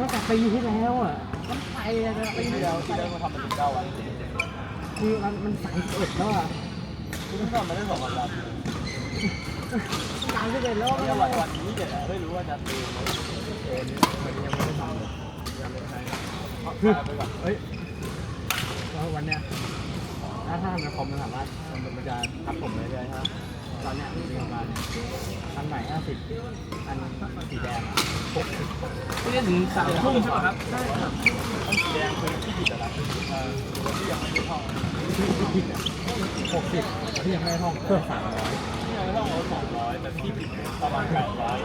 นะพี่เป็นคำว่าแต่ปีที่แล้วอะมันไปอะนะปีปีที่ที่แล้แล้ววที่ได้มาทำเป็นสิบเก้าวันคือมันมันสายเอ็ดแล้วอะคือเพิ่งทำมาได้สองวันแล้วสายเอ็ดแล้วเนี่เนี่ยยวัวันนวันนี้เนี่ยไม่รู้ว่าจะตีไหมเอ็ดมันยังไม่ได้ทำเลยยังไม่ได้เอาคือไปก่อนเฮ้ยแล้ววันเนี้ยถ้าถ้าในคอมมันสามารถมันมันจะทับผมเรื่อยๆใช่ไหม ตอนเนี้ยมีประมาณอันใหม่ห้าสิบอันสีแดงหกสิบเรียนถึงสามทุ่มใช่ไหมครับใช่ครับสีแดงคือที่ผิดอะไรเออที่ยังไม่ได้ท่องที่ผิดหกสิบที่ยังไม่ได้ท่องเพิ่มสามร้อยที่ยังไม่ท่องเอาสองร้อยแต่ที่ผิดประมาณแปดร้อย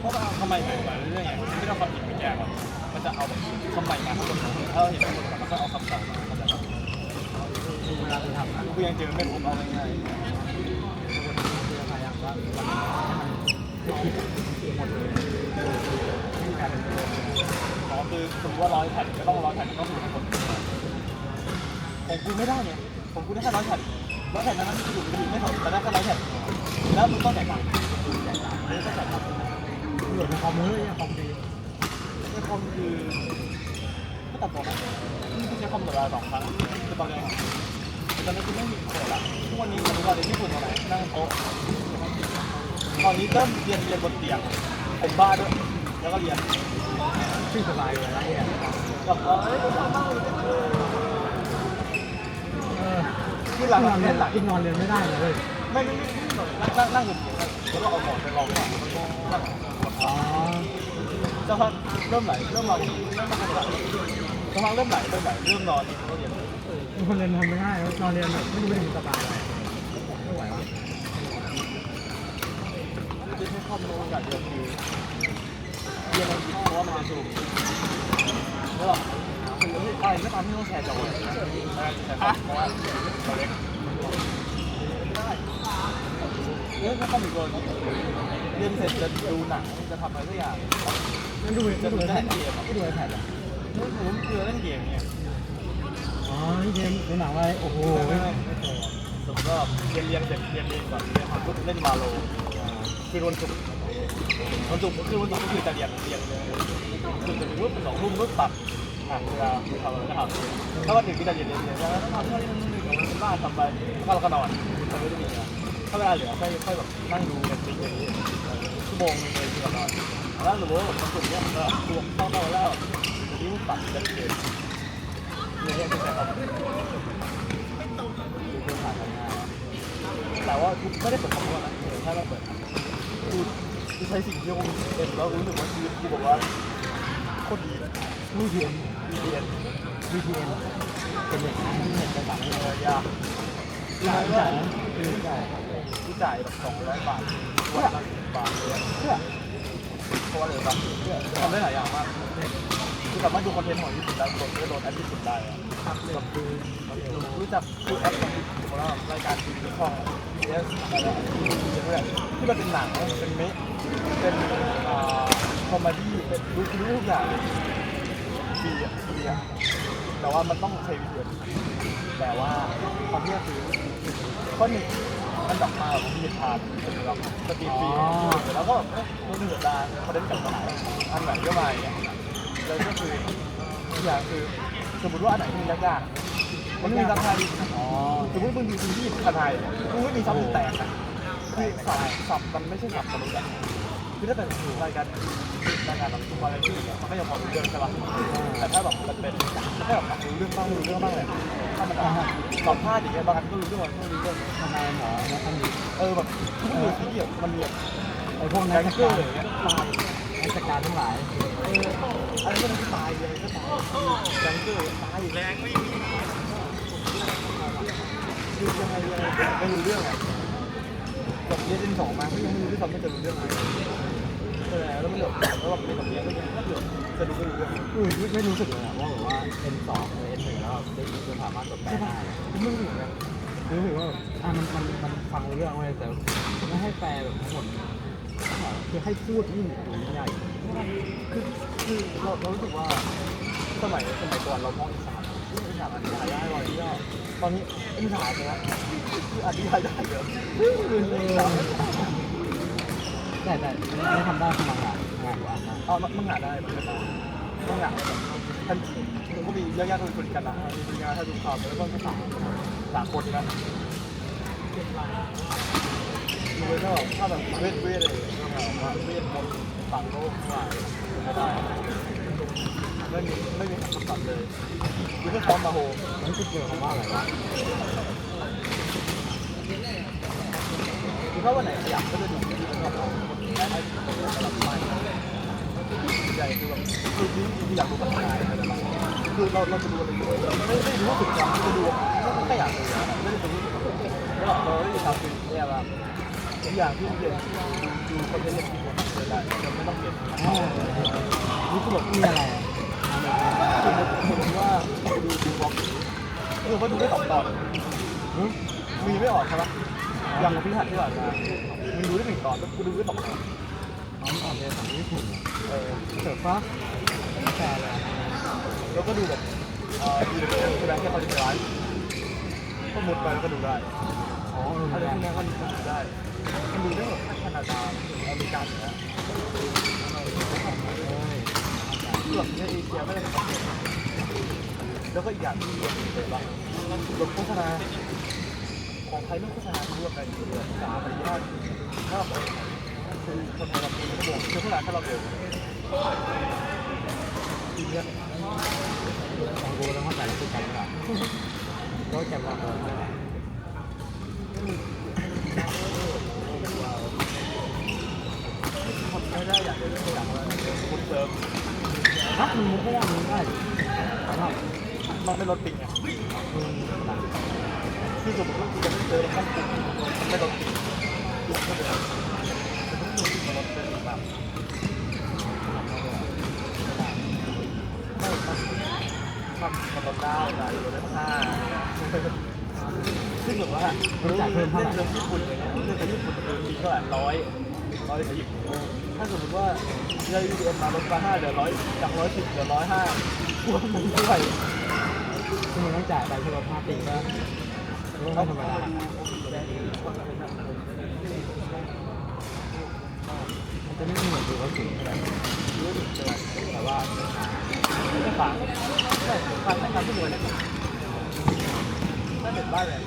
เพราะว่าทำไมถึงมาเรื่อยๆไม่ต้องความผิดไปแก้ก่อนมันจะเอาแบบคำใหม่มาทั้งหมดถ้าเราเห็นทั้งหมดมันก็เอาคำเก่ามา มันจะแบบเวลาไปทำอะกูยังเจอไม่ครบเอาง่ายๆคือพยายามว่าหมดเลยไม่มีการเป็นตัวอ๋อคือสมมติว่าร้อยแผ่นก็ต้องร้อยแผ่นก็ต้องถูกทั้งหมดของกูไม่ได้เนี่ยของกูได้แค่ร้อยแผ่นร้อยแผ่นนั้นที่อยู่ไม่ถอดแต่ได้แค่ร้อยแผ่นแล้วมึงต้องแจ่ายตังค์จ่ายตังค์มึงต้องจ่ายตังค์หลุดในคอมมือเนี่ยคอมดีในคอมคือก็ตัดต่อนะที่ใช้คอมตัวละสองครั้งคือตอนแรก ตอนนั้นคือไม่มีเปิดละทุกวันนี้สมมติว่าเรียนญี่ปุ่นตอนไหนนั่งโต๊ะตอนนี้เริ่มเรียนเรียนบนเตียงผมบ้าด้วยแล้วก็เรียนชื่อสบายเลยนะเนี่ยแบบเออเอ้ยกูชอบเออที่หลังนอนเรีเรียหลังกินนอนเรียนไม่ได้เลยไม่ไม่ไม่นั่งนั่งบนเตียงแล้วก็เอาหมอนไปรองก่อนอ๋อสักพักเริ่มไหลเริ่มนอนเริ่มนอนไหลสักพักเริ่มไหลเริ่มไหลเริ่มนอนก็เรียน นอนเรียนทำไม่ได้นอนเรียนแบบไม่รู้เป็นสบายไม่ไหววะที่ใช้ข้อมูลอย่างเดียวคือเรียนอังกฤษเพราะว่ามันจะสูงแล้วแบบคืออะไรก็ตามที่ต้องแชร์จอเลยแชร์เพราะว่าตัวเล็กเนี่ยถ้าต้องมีกรณีเรียนเสร็จจะดูหนังจะทำอะไรสักอย่างนั่นดูนั่นดูไอแพดไม่ดูไอแพดอะผมคือเล่นเกมเนี่ย อ๋อนี่เกมดูหนังอะไรโอ้โหไม่ไม่ไม่เคยสมมติว่าเรียนเรียนเสร็จเรียนเรียนก่อนเรียนปุ๊บเล่นวาโลคือวันศุกร์วันศุกร์คือวันศุกร์ก็คือจะเรียนเรียนเลยคือจะปุ๊บสองทุ่มปุ๊บตัดอ่านเวลาคือทำอะไรก็ทำถ้าวันหนึ่งก็จะเรียนเรียนเรียนแล้วทำเท่านี้นึงบ้านทำไปก็เราก็นอนทำไม่ได้มีนะถ้าเวลาเหลือค่อยค่อยแบบนั่งดูเน็ตฟลิกอย่างนี้ชั่วโมงนึงเลยคือเรานอนแล้วสมมติว่าวันศุกร์เนี่ยก็รวมเข้าแล้วทีนี้ตันเกมเนี่ยเนี่ยน แต่ว่าไม่ได้เปิดคำนวณนะถ้าเราเปิดกูกูใช้สิ่งที่กูเป็นแล้วรู้สึกว่าชีวิตกูบอกว่าโคตรดีลูกเทียนเรียน VPN เป็นอย่างนั้นที่เห็นไปสั่งเอเลยอยากจ่ายจ่ายคือจ่ายกูจ่ายแบบสองร้อยบาทวันละสิบบาทเลยเพื่อเพราะว่าเลยแบบเพื่อทำได้หลายอย่างมาก สามารถดูคอนเทนต์ของญี่ปุ่นได้กดไม่โหลดแอปญี่ปุ่นได้อะครับกับคือรู้จักคือแอปของญี่ปุ่นของเรารายการทีวีช่อง BS อะไรนะที่มันเป็นหนังเป็นเมะเป็นคอมเมดี้เป็นรู้ทุกอย่างฟรีอะฟรีอะแต่ว่ามันต้องใช้วิดีโอแต่ว่าความที่คือข้อหนึ่งมันดอกมาของมีทานเป็นแบบสตรีมฟรีแล้วก็แบบตัวหนึ่งดาเขาเล่นกับสายอันไหนก็มาอย่างเงี้ย แล้วก็คืออย่างคือสมมติว่าอันไหนที่มันยากๆมันไม่มีซับไทยอ๋อสมมติมึงดูซีรีส์ภาษาไทยมึงไม่มีซับแตกอะคือสับสับมันไม่ใช่สับมนุษย์อะคือถ้าเป็นรายการรายการแบบวาไรตี้มันก็ยังพอรู้เรื่องใช่ป่ะแต่ถ้าแบบมันเป็นแค่แบบรู้เรื่องบ้างรู้เรื่องบ้างเลยถ้ามันสัมภาษณ์อย่างเงี้ยบางอันก็รู้เรื่องบางอันก็รู้เรื่องทำงานหมอแล้วทำดีเออแบบทุกคนซีรีส์มันมีแบบไอ้พวกนั้นก็เกอร์อย่างเงี้ยราชการทั้งหลาย อออะไรก็ตายเลยก็ตายยังเกอร์ตายแรงไม่มีคือยังไงยังไม่รู้เรื่องอะจบเรียนสองมาก็ยังไม่รู้ด้วยซ้ำว่จะรู้เรื่องอะไรเออแล้วมันหลือแล้วแบบเรียนแบบนี้ก็ยังก็เหลือจะดูไม่รู้เรื่องอือไม่รู้สึกเลยอะว่าแบบว่า N2 หรือ N1 แล้วได้ยินจะสามารถจดแปลได้ไม่รู้นะรู้สึกว่าอะมันมันมันฟังเรื่องเว้ยแต่ไม่ให้แปลแบบทั้งหมด คือให้พูดยิ่งใหญ่คือคือเราเรารู้สึกว่าสมัยสมัยก่อนเรามองอีสานอีสานอธิบายได้ว่าที่ว่าตอนนี้อีสานนะคืออธิบายได้เยอะแต่แต่ไม่ทำได้คือมังงะงานอ่านนะเอามันหาได้มันได้มันหาได้ทันทีมันก็มียากๆคนกันนะมีงานถ้าดูข่าวแล้วก็ภาษาสากลนะ ดูเลยก็ถ้าแบบเวทเวทอะไรก็แบบว่าเวทมนต์ต่างโลกทั้งหลายไม่ได้ไม่มีไม่มีคำศัพท์เลยยูแค่คอมมาโฮมันจะเจอคำว่าอะไรวะคือถ้าวันไหนขยับก็จะดูดีแล้วก็เอาได้ไอ้สลับไปใหญ่คือแบบคือที่อยากดูพันไรแบบนั้นคือเราเราจะดูอะไรอยู่ไม่ไม่รู้สึกว่าจะดูไม่ไม่อยากดูไม่ได้ดูแล้วเราได้ทำคือเนี่ยว่า ทุกอย่างที่เรียนดูคอนเทนต์เรียนที่หมดเลยได้เราไม่ต้องเรียนอ๋อนี่คือแบบมีอะไรอะสมมติว่าดูดูบล็อกคือว่าดูได้สองตอนหึมีไม่ออกใช่ปะอย่างพิหัดที่ผ่านมามึงดูได้หนึ่งตอนแล้วกูดูได้สองตอนอ๋อมันออกเรียนของญี่ปุ่นอะเออเสิร์ฟฟ้าแฟร์เลยอะแล้วก็ดูแบบเอ่อดูแบบแสดงแค่คอนเทนต์ร้านก็มุดไปแล้วก็ดูได้ อ๋ออะไรรุนแรงพวกนี้ก็ดูได้มันดูได้หมดทั้งแคนาดาอเมริกาเหนือเอ้ยคือบในเอเชียไม่ได้เป็นประเทศแล้วก็อีกอย่างที่เห็นว่าลงโฆษณาของไทยไม่โฆษณาที่ร่วมกันอยู่เลยสามอะไรยอดถ้าคือคนไทยเราเป็นชั่วโมงคือโฆษณาแค่เราเดียวทีเนี้ยของกูต้องเข้าใจแล้วคือการตลาดก็แกมว่าเออไม่ได้ ทำไม่ได้อย่างเดียวคืออย่างอะไรคุณเติม ฮะมึงมุกไม่ได้มึงได้สำหรับมันไม่ลดปิงไงคือสมมติว่าคุณจะไม่เจอแล้วต้องปิงมันไม่ลดปิงคุณก็จะต้องดูที่มันลดเป็นแบบไม่ทำมันลดได้แต่ลดได้ห้าซึ่งแบบว่าเล่นเรื่องญี่ปุ่นเลยนะเรื่องญี่ปุ่นคือปีเท่าไหร่ร้อยร้อยสิบถ้าสมมติว่า เรา UDM มาลดมาห้าเหลือร้อยจากร้อยสิบเหลือร้อยห้าควมันด้วยคือมึงต้องจ่ายไปคือแบบห้าปีก็ไม่ธรรมดามันจะไม่เหมือนดูว่าสูงเท่าไหร่แต่ว่าไม่ฟังใช่ฟังไม่ทำทุกวันเลยถ้าเด็ดบ้านเลย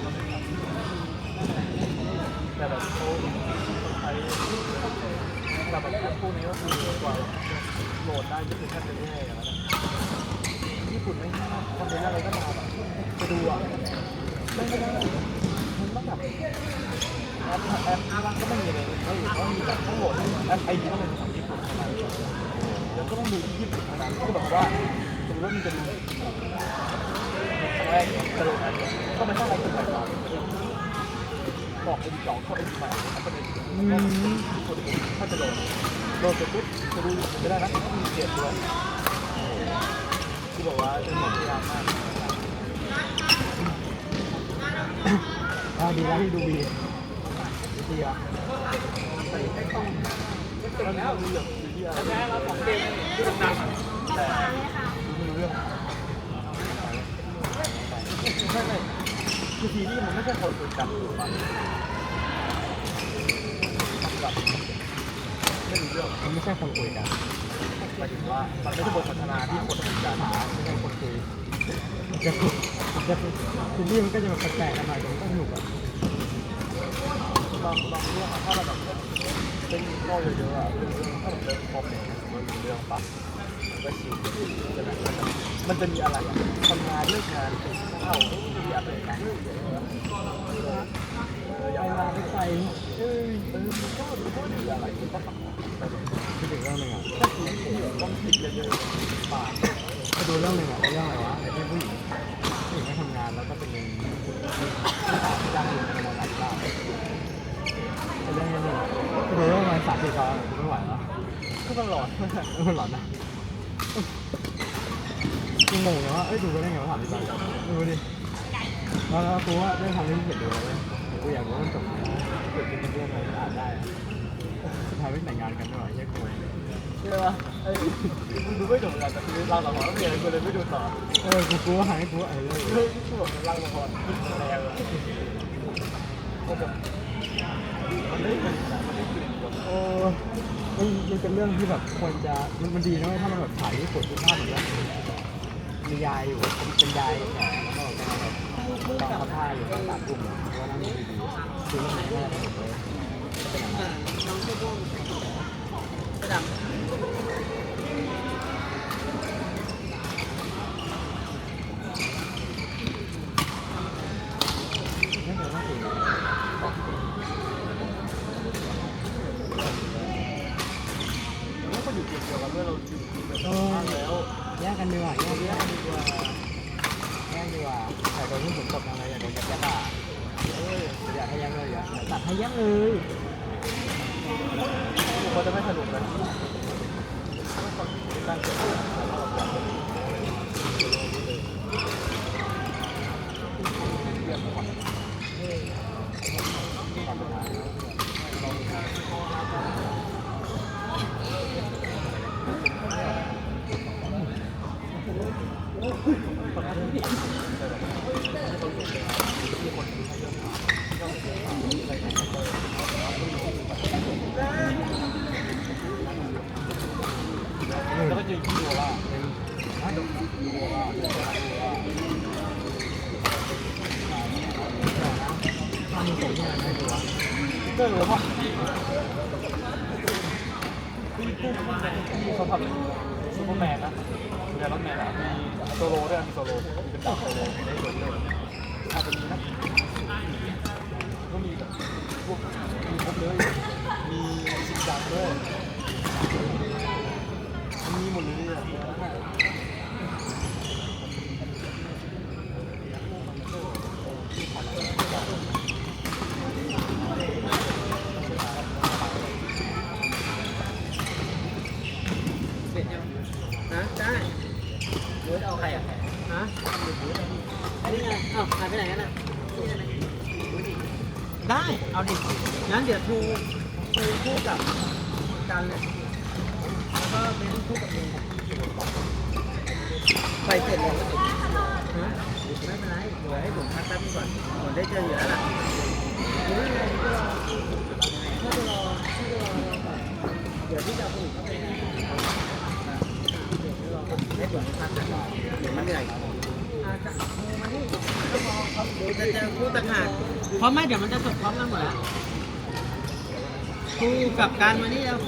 แต่แบบเขาใช้ แต่แบบพวกนี้ก็คือกว่าโหลดได้ก็คือแค่เป็นแย่อย่างนั้นญี่ปุ่นไม่ใช่คอนเทนต์อะไรก็มาแบบจะดูอะไม่ได้มันต้องแบบแอปแอปที่ว่างก็ไม่มีเลยไม่ก็มีแบบต้องโหลดแอปไอดีต้องเป็นของญี่ปุ่นเท่านั้นแล้วก็ต้องดูญี่ปุ่นเท่านั้นก็แบบว่าสมมติว่ามันจะดูครั้งแรกกระโดดอันนี้ก็ไม่ต้องอะไรขึ้นไปก่อน บอกไอ้สองเข้าไอ้ใหม่แล้วก็เป็นคนถ้าจะโดดโดดเสร็จปุ๊บจะดูไม่ได้นะต้องมีเกียรติด้วยที่บอกว่าเป็นหมดที่ยากมากอ่าดีแล้วที่ดูบีดีอะแต่ไมันมีเรื่องอยู่ที่อะไรแต่ดูไม่รู้เรื่องไม่ไม่ คือทีนี่มันไม่ใช่คนคุยกันมันแบบไม่รู้เรื่องมันไม่ใช่คนคุยกันหมายถึงว่ามันไม่ใช่บทสนทนาที่คนต้องการหาไม่ใช่คนคุยจะคุยจะคุยคือเรื่องก็จะแบบแปลกๆกันหน่อยแต่มันก็สนุกอะบางบางเรื่องอะถ้าเราแบบเป็นข้อเยอะๆอะเป็นเราเรื่องครบเนี่ยมันเป็นเรื่องปั๊บมันก็ชิลใช่ไหมมันจะมีอะไรอะทำงานเลิกงานเข้ามีอะไรกันเอออไปย่างมา ไปดูเรื่องหนึ่งอะเรื่องอะไรวะไอ้ที่ผู้หญิงผู้หญิงไม่ทำงานแล้วก็เป็นจ้างอยู่ในโรงงานบ้าเป็นเรื่องนี้หนึ่งไปดูเรื่องประมาณสามสี่ตอนกูไม่ไหวแล้วก็ตลอดมันหลอนนะกูงงเลยว่าเอ้ยดูไปได้ไงวะถามพี่บอลดูดิ แล้วแล้วกูว่าได้ทำให้เห็นดูเลยกูอยากรู้ว่ามันจบยังไงเกิดเป็นเรื่องอะไรอ่านได้อะสุดท้ายไม่แต่งงานกันด้วยแค่กูใช่ปะไอ้คุณดูไม่จบกันแต่คือเราหลังๆต้องเรียนกูเลยไม่ดูต่อเออกูกูว่าหายกูว่าเออเฮ้ยกูแบบร่างละครแรงเลยก็แบบมันได้เป็นมันได้กลิ่นโอ้มันมันเป็นเรื่องที่แบบควรจะมันมันดีนะถ้ามันแบบถ่ายที่สุดทุกภาพเหมือนกันมียายอยู่เป็นยาย ตอนเขาท่าอยู่ตอนสามทุ่มอะเพราะนั่งดีดีคือเรื่องนี้น่าจะสนุกเลยประดับ มีผมที่ไหนไม่ดูวะก็รู้ว่าที่ที่เขาทำซูเปอร์แมนนะเดี๋ยวรถแมนอะมีโซโล่ด้วยมีโซโล่เป็นดาบโซโล่ได้โดนเลยอาจจะมีนะก็มีแบบพวกมีครบเลยมีสิบดาบด้วย งั้นเดี๋ยวทูทูคู่กับกันเลยแล้วก็เป็นคู่กับเองไปเสร็จแล้วฮะไม่เป็นไรเดี๋ยวให้ผมพักแป๊บนึงก่อนผมได้เจออยู่แล้วล่ะเดี๋ยวยังไงก็รอถ้าจะรอถ้าจะรอรอก่อนเดี๋ยวที่จะเอาคนอื่นเข้าไปให้ให้ผมพักนเดี๋ยวมันเหนื่อยอาจจะมานี่ก็มองครับเดี๋ยวจะเจอคู่ต่างหากเพราะไม่เดี๋ยวมันจะจบพร้อมกันหมดแล้วูกับการมานี่แล้ว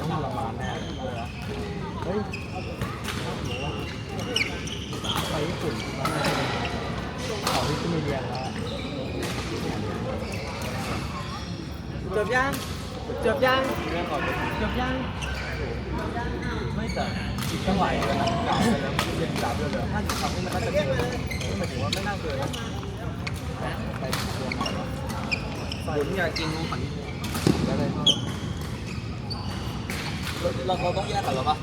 ต้องละมานแน่เลยเหรอเฮ้ยไปญี่ปุ่นลงเขาที่จะมีเรียนแล้วจบยังจบยังเรื่องก่อนเลยจบยังไม่แต่อีกตั้ง เท่าไหร่นกล่แล้วเรียนกล่าวไปแล้วห้าสิบคนี่มันน่จะเกินหมายถึงว่าไม่น่าเกินนะผมอยากกินงูขันอะไรเราเราต้องแยกกันหรอปะ